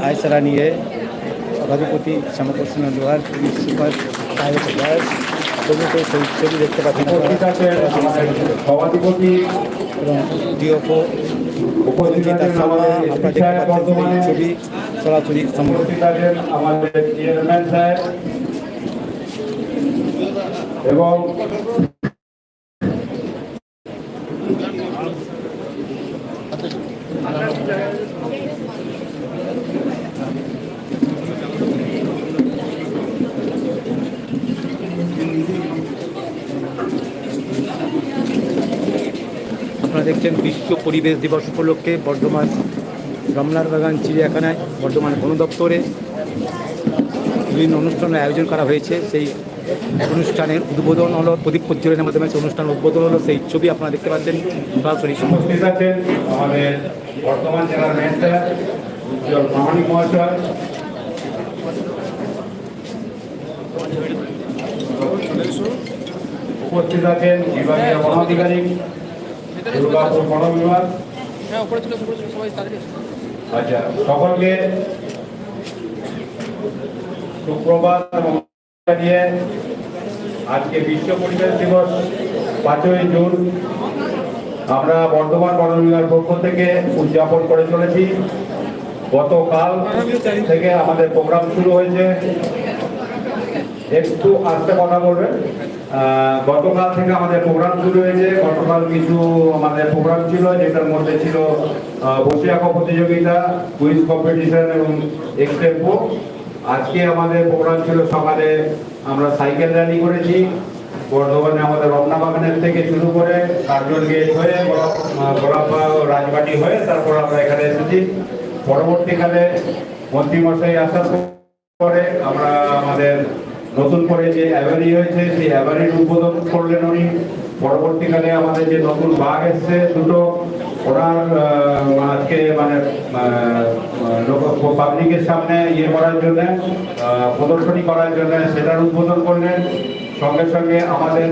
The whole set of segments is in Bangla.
আয়সারা নিয়ে সভাধিপতি শ্যামাপ্রসন্ন লোহার পুলিশ সুপার সাহেব দাস প্রমুখ সেই ছবি দেখতে পাচ্ছেন সভাধিপতি এবং উপস্থিত আপনারা দেখতে পাচ্ছেন ছবি সরাসরি এবং আপনারা দেখছেন বিশ্ব পরিবেশ দিবস উপলক্ষে বর্ধমান রমনার বাগান চিড়িয়াখানায় বর্ধমান বন দপ্তরে বিভিন্ন অনুষ্ঠানের আয়োজন করা হয়েছে। সেই অনুষ্ঠানের উদ্বোধন হলো, প্রদীপ প্রজ্বলনের মাধ্যমে সেই অনুষ্ঠান উদ্বোধন হলো। সেই ছবি আপনারা দেখতে পাচ্ছেন, সরাসরি উপস্থিত আছেন বর্তমান বিভাগীয় দুর্গাপুর বন বিভাগ হ্যাঁ। আচ্ছা সকলকে সুপ্রভাত এবং আজকে বিশ্ব পরিবেশ দিবস পাঁচই জুন। আমরা বর্ধমান বন বিভাগের পক্ষ থেকে উদযাপন করে চলেছি। গতকাল থেকে আমাদের প্রোগ্রাম শুরু হয়েছে। একটু আস্তে কথা বলবেন? গতকাল থেকে আমাদের প্রোগ্রাম শুরু হয়েছে। গতকাল কিছু আমাদের প্রোগ্রাম ছিল, যেটার মধ্যে ছিল বসে আঁকা প্রতিযোগিতা কুইজ কম্পিটিশন এবং এক্সটেম্পো আজকে আমাদের প্রোগ্রাম ছিল সকালে আমরা সাইকেল র্যালি করেছি। বর্ধমানে আমাদের রমনা বাগানের থেকে শুরু করে কার্জন গেট হয়ে, গোলাপ- রাজবাটি হয়ে তারপর আমরা এখানে এসেছি। পরবর্তীকালে মন্ত্রীমশাই আসার পরে আমরা আমাদের নতুন করে যে অ্যাভারি হয়েছে, সেই অ্যাভারির উদ্বোধন করলেন উনি। পরবর্তীকালে আমাদের যে নতুন বাঘ এসছে, দুটো ওনার আজকে মানে পাবলিকের সামনে ইয়ে করার জন্য প্রদর্শনী করার জন্য সেটার উদ্বোধন করলেন। সঙ্গে সঙ্গে আমাদের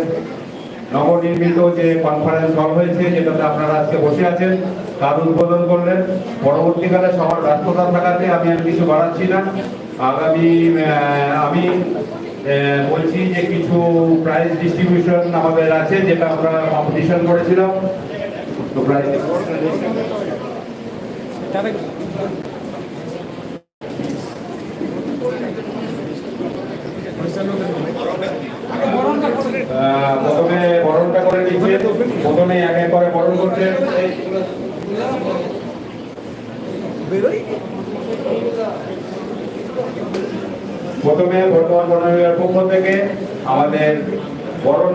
নবনির্মিত যে কনফারেন্স হল হয়েছে, যেটাতে আপনারা আজকে বসে আছেন, তার উদ্বোধন করলেন। পরবর্তীকালে সবার ব্যস্ততা থাকাতে আমি আর কিছু বাড়াচ্ছি না। আগামী আমি বলছি যে কিছু প্রাইজ ডিস্ট্রিবিউশন আমাদের আছে, যেটা আমরা কম্পিটিশন করেছিলাম। তো প্রাইজ প্রথমে বরণটা করে নিচ্ছে। প্রথমে এক এক করে বরণ করছে। প্রথমে বর্তমান বন বিভাগের পক্ষ থেকে আমাদের বরণ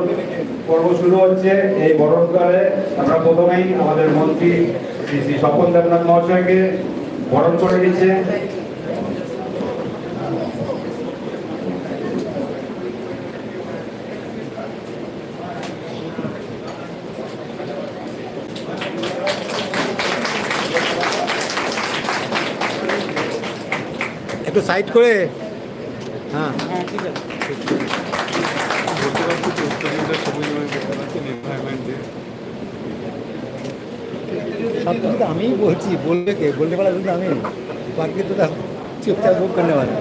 পর্ব শুরু হচ্ছে। এই বরণকালে আমরা প্রথমেই আমাদের মন্ত্রী শ্রী শ্রী স্বপন দেবনাথ মহাশয়কে বরণ করে দিচ্ছে। একটু সাইড করে। হ্যাঁ। হ্যাঁ ঠিক আছে। সব কিছু তো আমিই বলছি বলবে কে? বলতে পারা কিন্তু আমি। বাকি তো চুপচাপ বুক করতে পারে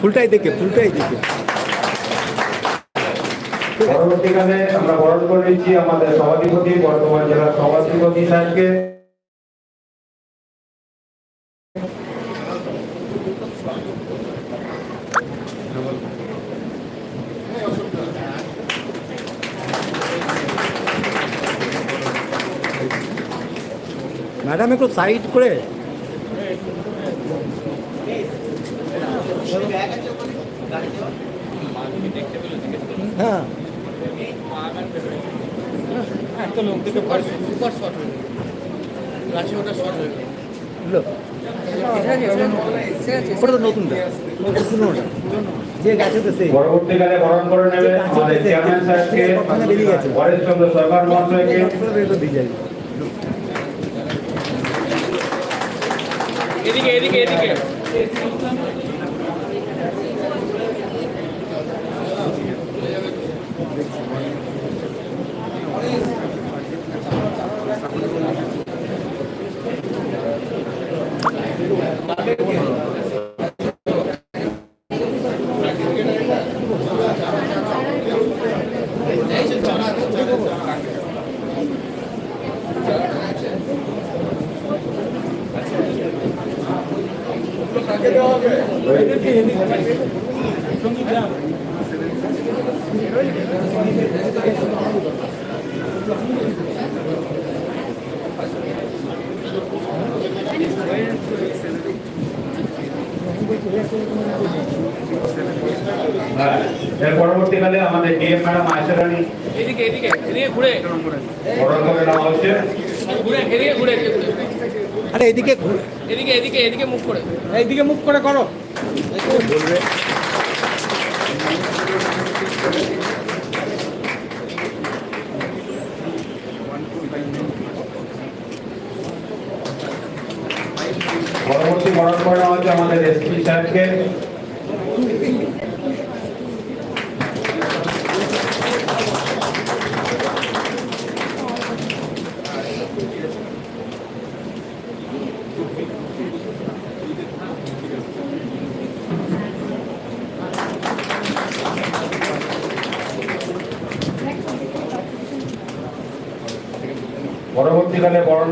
ফুলটাই দেখে ফুলটাই দেখে। পরবর্তীকালে আমরা বরণ করে নিচ্ছি আমাদের সভাধিপতি বর্তমান জেলার সভাধিপতি সাহেবকে ম্যাডাম একটু সাইড করে। হ্যাঁ। একটা লোক সুপার শর্ট হয়ে ওটা শর্ট হয়ে গেল পরবর্তীকালে বরণ করে নেবে আমাদের চেয়ারম্যান সাহেবকে পরেশ চন্দ্র সরকার মহাশয়কে বের করে দিয়ে যাবে এদিকে এদিকে এদিকে। এর পরবর্তীকালে আমাদের ডিএম ম্যাডাম আয়সা রানী এদিকে এদিকে এদিকে ঘুরে। বরণ করে নেওয়া হচ্ছে ঘুরে এদিকে ঘুরে। এদিকে আরে এদিকে ঘুর- এদিকে এদিকে এদিকে মুখ করে। এইদিকে মুখ করে করো। বলবে। পরবর্তী বরণ করে হচ্ছে আমাদের এসপি সাহেবকে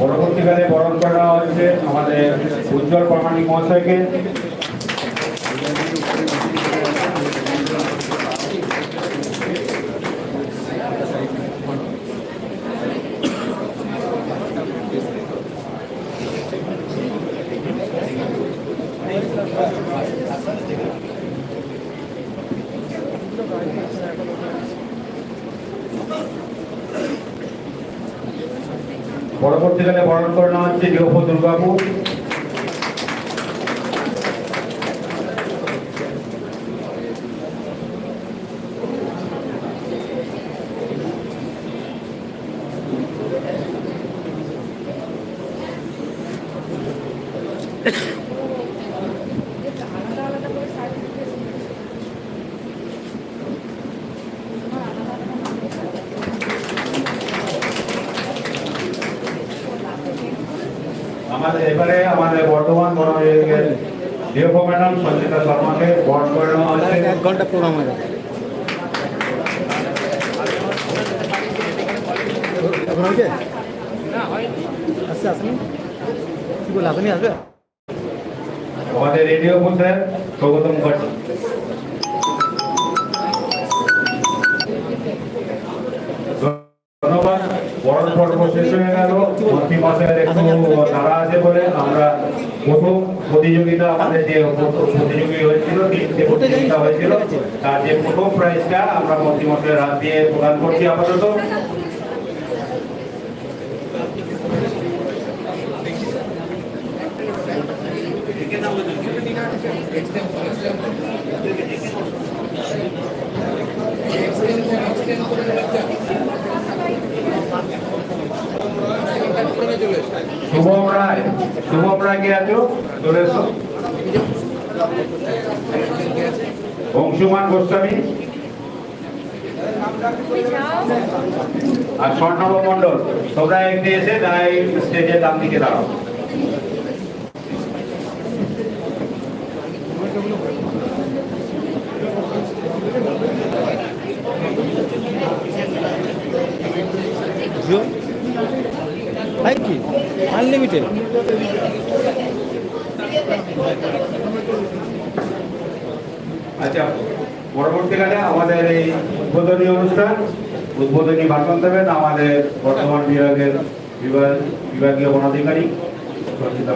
পরবর্তীকালে বরণ করা হচ্ছে আমাদের উজ্জ্বল প্রামাণিক মহাশয়কে পরবর্তীকালে বরণ করে নেওয়া হচ্ছে ডিওপ দুর্গাপুর আমাদের এবারে আমাদের বর্তমান বন বিভাগের ডিওপ ম্যাডাম সঞ্চিতা শর্মাকে বরণ করে নেওয়া হচ্ছে এক ঘণ্টা প্রোগ্রাম হয়ে গেছে হয়েছে? আসেনি কি বলে আসেনি আসবে? আমাদের রেডিও স্যার সৌগত মুখার্জি ধন্যবাদ। বরণ পর্ব শেষ হয়ে গেল। মন্ত্রী মশাইয়ের একটু তারা আছে বলে আমরা প্রথম প্রতিযোগিতা আমাদের যে প্রতিযোগী হয়েছিল তিনটে প্রতিযোগিতা হয়েছিল। তার যে প্রথম প্রাইজটা আমরা মন্ত্রী মশাইয়ের হাত দিয়ে প্রদান করছি আপাতত। শুভম রায় শুভম রায় কে আছো? চলে এসো। অংশুমান গোস্বামী। আর স্বর্ণব মন্ডল তোমরা একটি এসে তাই স্টেজের দাম দিকে দাঁড়াও। আনলিমিটেড আচ্ছা পরবর্তীকালে আমাদের এই উদ্বোধনী অনুষ্ঠান, উদ্বোধনী ভাষণ দেবেন আমাদের বর্তমান বিভাগের বিভাগ বিভাগীয় বনাধিকারী সঞ্চিতা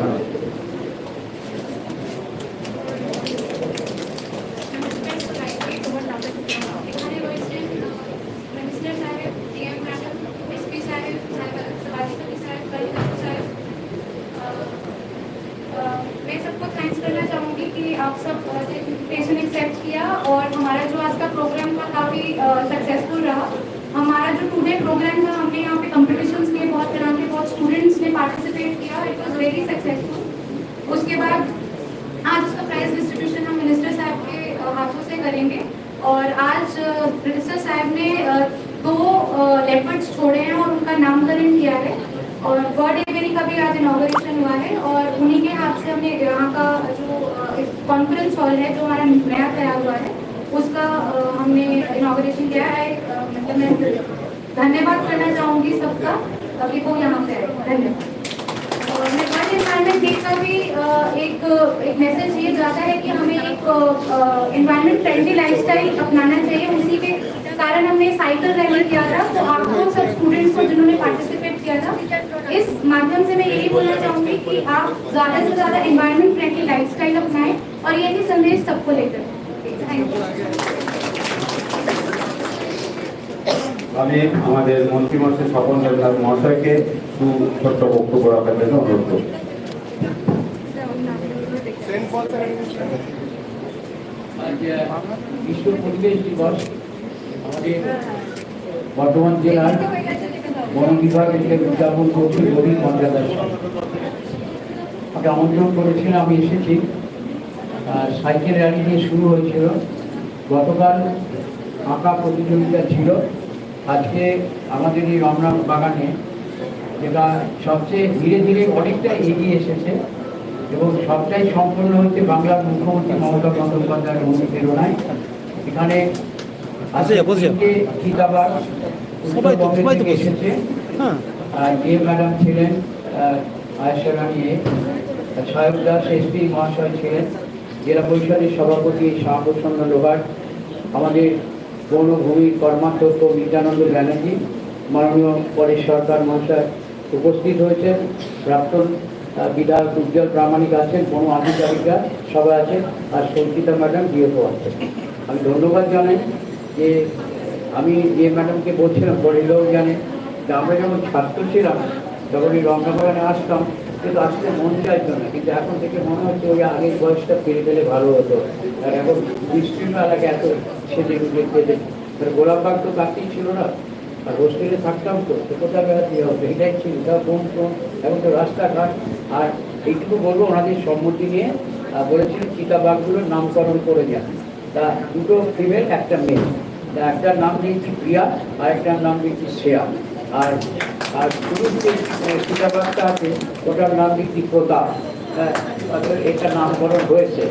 धन्यवाद करना चाहूँगी सबका। अभी वो यहाँ पे धन्यवाद। मैं वर्ल्ड डे का भी एक एक मैसेज ये जाता है कि हमें एक इन्वायरमेंट फ्रेंडली लाइफस्टाइल अपनाना चाहिए। उसी के कारण हमने साइकिल रैली किया था। तो आपको सब स्टूडेंट्स को जिन्होंने पार्टिसिपेट किया था, इस माध्यम से मैं यही बोलना चाहूँगी कि आप ज़्यादा से ज़्यादा इन्वायरमेंट फ्रेंडली लाइफस्टाइल अपनाएँ और यही संदेश सबको लेकर। थैंक यू আমি আমাদের মন্ত্রীমন্ত্রী স্বপন দেবনাথ মহাশয়কে ছোট্ট বক্তব্য রাখার জন্য অনুরোধ পরিবেশ দিবস বর্ধমান জেলার বন বিভাগ থেকে উদযাপন করছি গভীর মর্যাদার আমাকে আমন্ত্রণ করেছিলেন আমি এসেছি। সাইকেল র্যালি দিয়ে শুরু হয়েছিল। গতকাল আঁকা প্রতিযোগিতা ছিল। আজকে আমাদের এই রমনা বাগানে যেটা সবচেয়ে ধীরে ধীরে অনেকটা এগিয়ে এসেছে এবং সবটাই সম্পন্ন হচ্ছে বাংলার মুখ্যমন্ত্রী মমতা বন্দ্যোপাধ্যায়ের অনুপ্রেরণায় এখানে তো- উত্তরবঙ্গ থেকে এসেছে। হ্যাঁ। আর যে ম্যাডাম ছিলেন আয়েশা রানী এ, সাহেব দাস এসপি মহাশয় ছিলেন জেলা পরিষদের সভাপতি শ্যামপ্রসন্ন লোহার আমাদের বনভূমির কর্মাধ্যক্ষ নিত্যানন্দ ব্যানার্জি, মাননীয় পরেশ সরকার মহাশয় উপস্থিত হয়েছেন। প্রাক্তন বিধায়ক উজ্জ্বল প্রামাণিক আছেন, বন আধিকারিকরা সবাই আছেন, আর সঞ্চিতা ম্যাডাম বিয়েও আছেন। আমি ধন্যবাদ জানাই যে, আমি যে ম্যাডামকে বলছিলাম পরে লোক জানে যে আমরা যখন ছাত্র ছিলাম তখন এই রঙ্গাবাগানে আসতাম, কিন্তু আসতে মন চাইতো না। কিন্তু এখন থেকে মনে হচ্ছে ওই আগের বয়সটা ফিরে পেলে ভালো হতো। আর এখন বিস্তীর্ণ এলাকা এত সেজে গুজে খেতে গোলাপবাগ তো কাছেই ছিল না। আর হোস্টেলে থাকতাম তো কোথায় বেড়াতে হবে এটাই ছিল তা কোন কোন এখন তো রাস্তাঘাট। আর এইটুকু বলব ওনাদের সম্মতি নিয়ে বলেছিলেন চিতাবাঘগুলোর নামকরণ করে যান তা দুটো ফিমেল একটা মেয়ে তা একটার নাম দিয়েছি প্রিয়া আর একটার নাম দিয়েছি শ্রেয়া। আর আর শুরু যে চিতাবাঘটা আছে ওটার নাম দিয়েছি প্রতাপ। হ্যাঁ, এটা নামকরণ হয়েছে।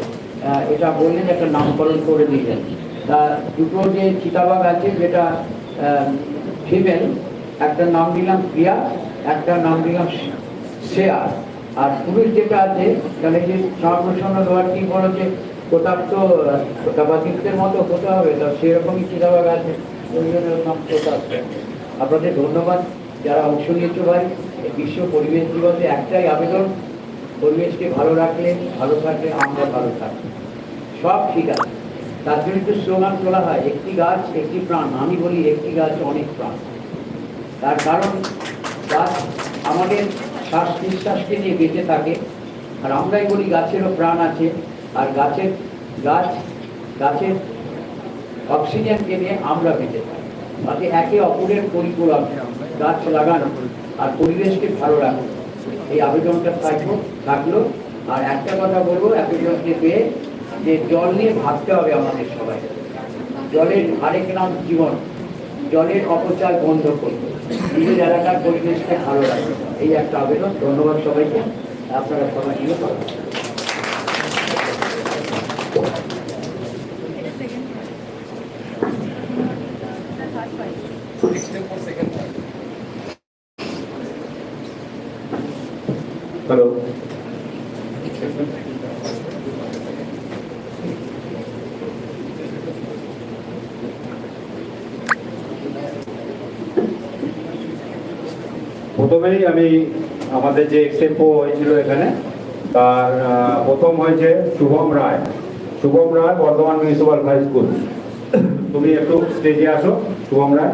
এটা বললেন একটা নামকরণ করে দিলেন। তা দুটো যে চিতাবাঘ আছে, যেটা ফিমেল একটা নাম দিলাম প্রিয়া, একটা নাম দিলাম শ্রেয়া। আর পুরুষ যেটা আছে, তাহলে যে শ্যামপ্রসন্ন দেওয়ার কি বলেছে কোথাও তো প্রতাপাদিত্যের মতো হতে হবে, তা সেরকমই চিতাবাঘ আছে। নাম আপনাদের ধন্যবাদ। যারা অংশ নিয়েছো ভাই বিশ্ব পরিবেশ দিবসে একটাই আবেদন, পরিবেশকে ভালো রাখলে, ভালো থাকলে আমরা ভালো থাকব। সব ঠিক আছে। তার জন্য একটু স্লোগান তোলা হয়, একটি গাছ, একটি প্রাণ। আমি বলি, একটি গাছ, অনেক প্রাণ। তার কারণ, গাছ আমাদের শ্বাস নিঃশ্বাসকে নিয়ে বেঁচে থাকে, আর আমরাই বলি গাছেরও প্রাণ আছে। আর গাছের গাছ, গাছের অক্সিজেনকে নিয়ে আমরা বেঁচে থাকি। তাতে একে অপরের পরিপূরক গাছ লাগানো আর পরিবেশকে ভালো রাখো। এই আবেদনটা থাকব থাকল। আর একটা কথা বলব একজনকে পেয়ে যে জল নিয়ে ভাবতে হবে আমাদের সবাই। জলের আরেক নাম জীবন, জলের অপচয় বন্ধ করবে নিজের এলাকার পরিবেশকে ভালো রাখবে এই একটা আবেদন। ধন্যবাদ সবাইকে। আপনারা সবাই নিয়ে পাবেন হ্যালো প্রথমেই আমি আমাদের যে এক্সেম্পো হয়েছিল এখানে তার প্রথম হয়েছে Shubham Roy. Shubham Roy Bardhaman municipal high school. তুমি একটু স্টেজে আসো শুভম রায়।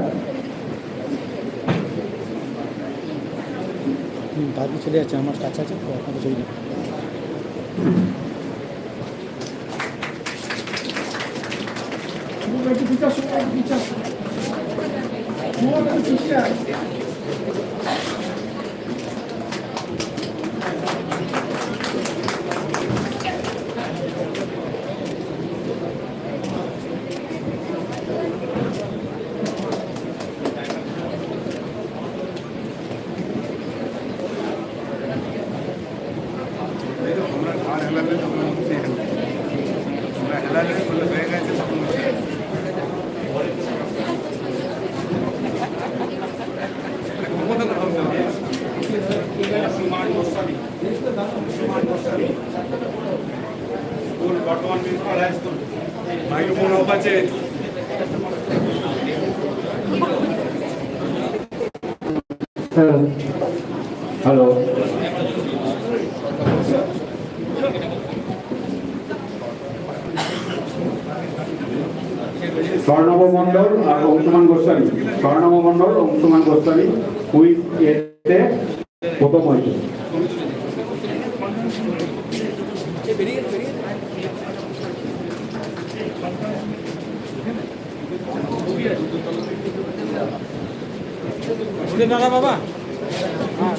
দাদু চলে যাচ্ছে আমার কাছে আছে তো আপনাকে। বর্তমান principal high school microphone off আছে হ্যালো স্বর্ণব মন্ডল আর অংশুমান গোস্বামী। স্বর্ণব মন্ডল অংশুমান গোস্বামী কুইজ এতে প্রথম হয়েছে বাবা হ্যাঁ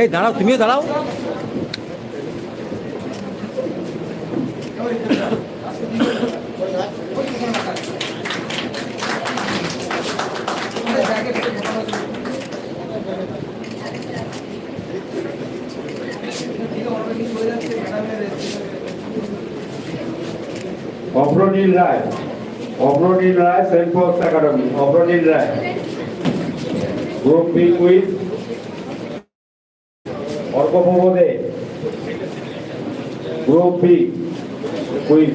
এই দাঁড়াও তুমিও দাঁড়াও। Abhranil Roy. Abhranil Roy Saint Paul's Academy. Abhranil Roy. Group B quiz অর্কপ্রবোধে group B quiz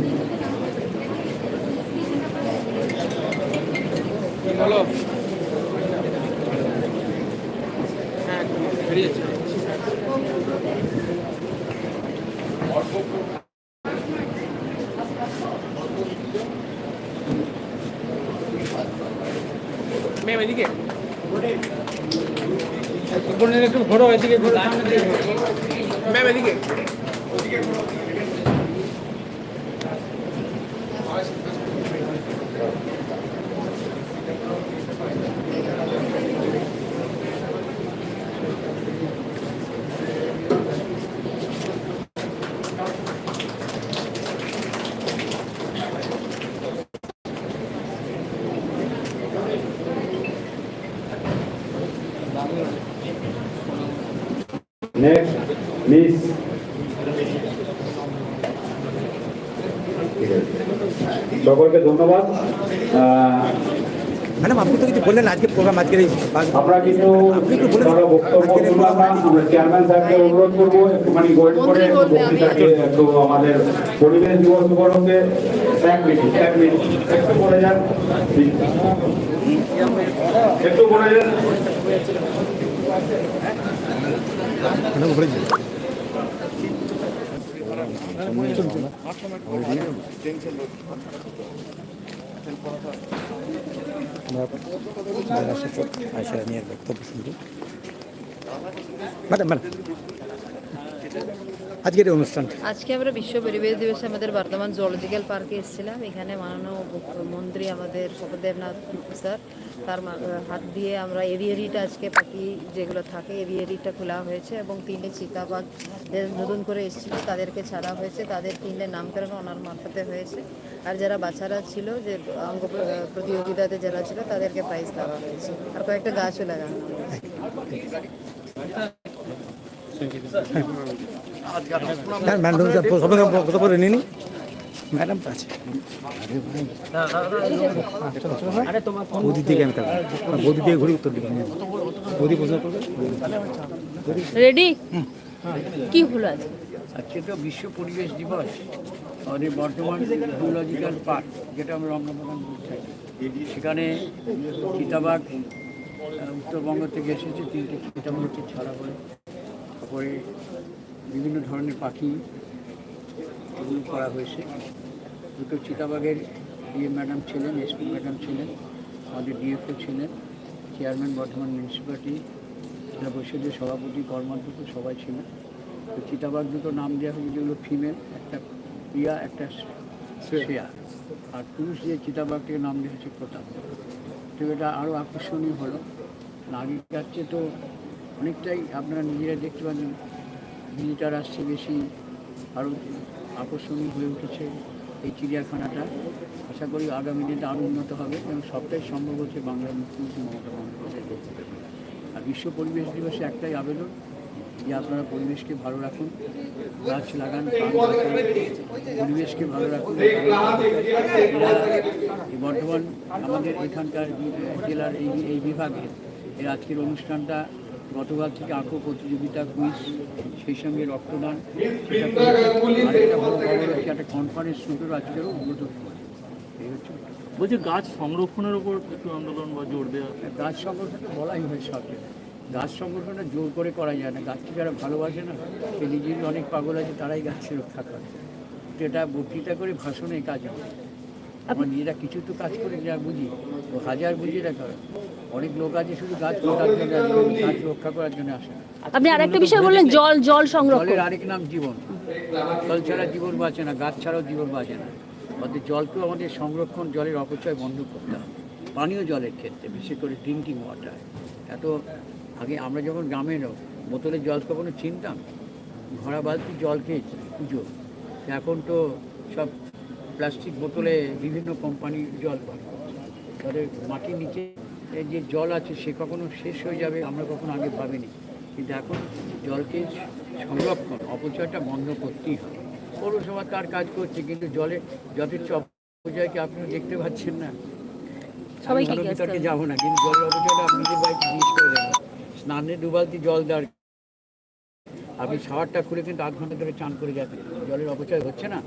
বেরিয়েছে ম্যাম এদিকে বোনের একটু ঘোরো এদিকে ঘোরো ম্যাম এদিকে। নেক্সট মিস সকলকে ধন্যবাদ। ম্যাডাম আপনি তো কিছু বললেন আজকে প্রোগ্রাম আজকের এই আমরা কিন্তু আপনি একটু বলে বক্তব্য চেয়ারম্যান স্যারকে অনুরোধ করব একটুখানি ওয়েট করে একটু আমাদের পরিবেশ দিবস উপলক্ষে এক মিনিট এক মিনিট একটু বলে যান। একটু বলে যান ম্যাডাম উপরে যান। আয়সা রানিয়ার আজকের অনুষ্ঠান আজকে আমরা বিশ্ব পরিবেশ দিবসে আমাদের বর্ধমান জুলজিক্যাল পার্কে এসেছিলাম। এখানে মাননীয় মুখ্যমন্ত্রী আমাদের শপদেবনাথ স্যার তার হাত দিয়ে আমরা এভিয়ারিটা আজকে পাখি যেগুলো থাকে এভিয়ারিটা খোলা হয়েছে এবং তিনটে চিতাবাঘ নতুন করে এসেছিল, তাদেরকে ছাড়া হয়েছে। তাদের তিনটে নামকরণ ওনার মারফতে হয়েছে। আর যারা বাচ্চারা ছিল, যে অঙ্গ প্র- প্রতিযোগিতাতে যারা ছিল, তাদেরকে প্রাইজ দেওয়া হয়েছে। আর কয়েকটা গাছও লাগানো হয়েছে। হ্যাঁ ম্যাডাম তো আছে। বৌদির দিকে আমি বৌদির দিকে ঘুরে উত্তর দিবেন বৌদি প্রশ্ন করবে রেডি কি হলো আজকে আজকে তো বিশ্ব পরিবেশ দিবস আমাদের বর্তমান জুলজিক্যাল পার্ক যেটা আমরা রমনাবাগান বলছি। সেখানে চিতাবাঘ উত্তরবঙ্গ থেকে এসেছে তিনটে চিতাবাঘকে ছাড়া হয় তারপরে বিভিন্ন ধরনের পাখি এগুলো করা হয়েছে। দুটো চিতাবাগের ইয়ে ম্যাডাম ছিলেন এসপি ম্যাডাম ছিলেন আমাদের ডিএফও ছিলেন চেয়ারম্যান বর্ধমান মিউনিসিপ্যালিটি জেলা পরিষদের সভাপতি কর্মাধ্যক্ষ সবাই ছিলেন। তো চিতাবাগ দুটো নাম দেওয়া হয়েছে যেগুলো ফিমেল একটা প্রিয়া একটা শ্রেয়া। আর পুরুষ যে চিতাবাগটিকে নাম দেওয়া হয়েছে প্রতাপ। তো এটা আরও আকর্ষণীয় হলো। আগেকার চেয়ে তো অনেকটাই আপনারা নিজেরা দেখতে পাচ্ছেন ভিজিটার আসছে বেশি আরও আকর্ষণীয় হয়ে উঠেছে এই চিড়িয়াখানাটা। আশা করি আগামী দিনে আরও উন্নত হবে এবং সবটাই সম্ভব হচ্ছে বাংলার মুখ্যমন্ত্রী মমতা বন্দ্যোপাধ্যায়ের আর বিশ্ব পরিবেশ দিবসে একটাই আবেদন যে আপনারা পরিবেশকে ভালো রাখুন, গাছ লাগান পরিবেশকে ভালো রাখুন। বর্ধমান আমাদের এখানকার জেলার এই এই বিভাগে এর আজকের অনুষ্ঠানটা গতকাল থেকে আঁকো প্রতিযোগিতা কুইজ সেই সঙ্গে রক্তদান সেটা বড় খবর হচ্ছে একটা কনফারেন্স শুটের আজকেরও উদ্বোধন করে এই হচ্ছে। বলছি গাছ সংরক্ষণের উপর একটু আন্দোলন বা জোর দেওয়া গাছ সংগঠনটা বলাই হয় সব গাছ সংগঠনটা জোর করে করা যায় না। গাছকে যারা ভালোবাসে না সে নিজের অনেক পাগল আছে তারাই গাছকে রক্ষা করে। তো এটা বক্তৃতা করে ভাষণে কাজ হবে। আমার নিজেরা কিছু তো কাজ করে যা বুঝি। তো হাজার বুঝিয়ে রাখা। অনেক লোক আছে শুধু গাছ কাটার জন্য গাছ রক্ষা করার জন্য আসে। আপনি আরেকটা বিষয় বললেন জল জল সংরক্ষণ। জলের আরেক নাম জীবন। জল ছাড়া জীবন বাঁচে না গাছ ছাড়াও জীবন বাঁচে না। অর্থাৎ জলকেও আমাদের সংরক্ষণ জলের অপচয় বন্ধ করতে হবে। পানীয় জলের ক্ষেত্রে বিশেষ করে ড্রিঙ্কিং ওয়াটার এত আগে আমরা যখন গ্রামে লোক, বোতলের জল কখনো চিনতাম ঘোড়া বালতি জল খেয়েছি পুজো। এখন তো সব প্লাস্টিক বোতলে বিভিন্ন কোম্পানি জল পায় তাদের মাটির নিচে যে জল আছে সে কখনো শেষ হয়ে যাবে আমরা কখনো আগে ভাবিনি। কিন্তু এখন জলকে সংরক্ষণ অপচয়টা বন্ধ করতেই হবে। পৌরসভা তার কাজ করছে কিন্তু জলে যথেচ্ছ অপচয়কে আপনি দেখতে পাচ্ছেন না। বিতর্কে যাব না কিন্তু জলের অপচয়টা আপনি নিজের বাড়িতে জিজ্ঞেস করে দেবেন স্নানে দু বালতি জল দেওয়ার আপনি শাওয়ারটা খুলে কিন্তু আধ ঘণ্টা ধরে চান করে যাবেন জলের অপচয় হচ্ছে না?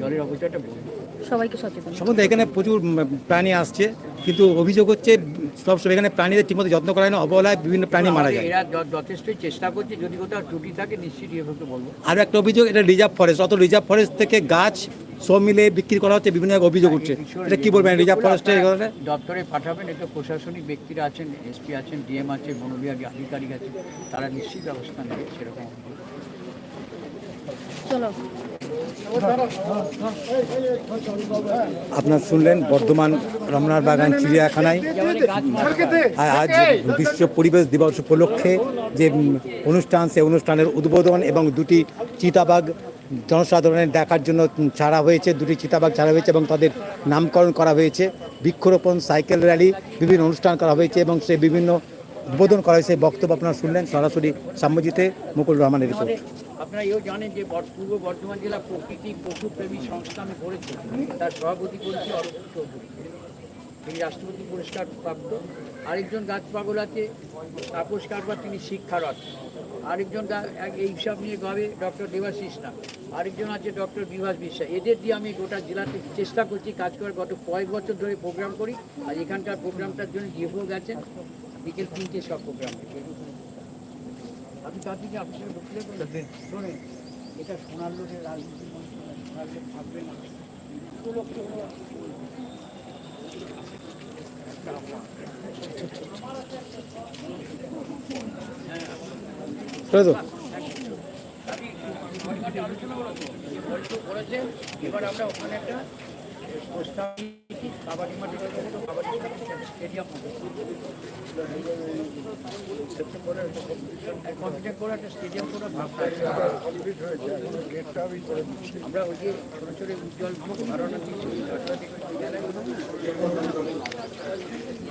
জলের অপচয়টা সবাইকে সচেতন। সম্বন্ধে এখানে প্রচুর প্রাণী আসছে কিন্তু অভিযোগ হচ্ছে সবসময় এখানে প্রাণীদের ঠিকমতো যত্ন করা হয় না অবহেলায় বিভিন্ন প্রাণী মারা যায়। এরা যথেষ্টই চেষ্টা করছে যদি কোথাও ত্রুটি থাকে নিশ্চিত বলব। আরও একটা অভিযোগ এটা রিজার্ভ ফরেস্ট অত রিজার্ভ ফরেস্ট থেকে গাছ সব মিলে বিক্রি করা হচ্ছে বিভিন্ন জায়গায় অভিযোগ উঠছে। এটা কি বলবেন রিজার্ভ ফরেস্টের? দপ্তরে পাঠাবেন একটু প্রশাসনিক ব্যক্তিরা আছেন এসপি আছেন ডিএম আছে বন বিভাগ আধিকারিক আছে তারা নিশ্চিত ব্যবস্থা নেবে সেরকম চলো। আপনার শুনলেন বর্ধমান রমনার বাগান চিড়িয়াখানায়। আজ বিশ্ব পরিবেশ দিবস উপলক্ষে যে অনুষ্ঠান, সেই অনুষ্ঠানের উদ্বোধন এবং দুটি চিতাবাঘ জনসাধারণের দেখার জন্য ছাড়া হয়েছে, দুটি চিতাবাঘ ছাড়া হয়েছে এবং তাদের নামকরণ করা হয়েছে। বৃক্ষরোপণ, সাইকেল র্যালি, বিভিন্ন অনুষ্ঠান করা হয়েছে এবং সে বিভিন্ন উদ্বোধন করা হয়েছে। বক্তব্য আপনারা শুনলেন সরাসরি সাম্যজিতে মুকুল রহমানের রিপোর্ট। আপনারা এও জানেন যে পূর্ব বর্ধমান জেলা প্রকৃতি পশুপ্রেমী সংস্থা আমি করেছি। তার সভাপতি করেছি অরূপ চৌধুরী। তিনি রাষ্ট্রপতি পুরস্কার প্রাপ্ত আরেকজন গাছ পাগল আছে, তাপস কারবার, তিনি শিক্ষারত। আরেকজন গা- এক- এই সব নিয়ে গাবে ডক্টর দেবাশিস না। আরেকজন আছে ডক্টর বিভাস বিশ্বাস। এদের দিয়ে আমি গোটা জেলাতে চেষ্টা করছি, কাজ করার। গত কয়েক বছর ধরে প্রোগ্রাম করি। আর এখানকার প্রোগ্রামটার জন্য জিএফও গেছেন বিকেল তিনটে সব প্রোগ্রাম আপনি তার দিকে আপনার ঢুকলে বলবেন শোনেন এটা সোনার লোকের নয়, সোনার লোক থাকবে না। ষোলো করেছে। এবার আমরা ওখানে একটা প্রস্তাব কাবাডি মাঠে কাবাডি স্টেডিয়াম কম্পিউটার করে একটা স্টেডিয়াম করে আছে। আমরা ওই যে ছোটো উজ্জ্বল ধারণা দিচ্ছি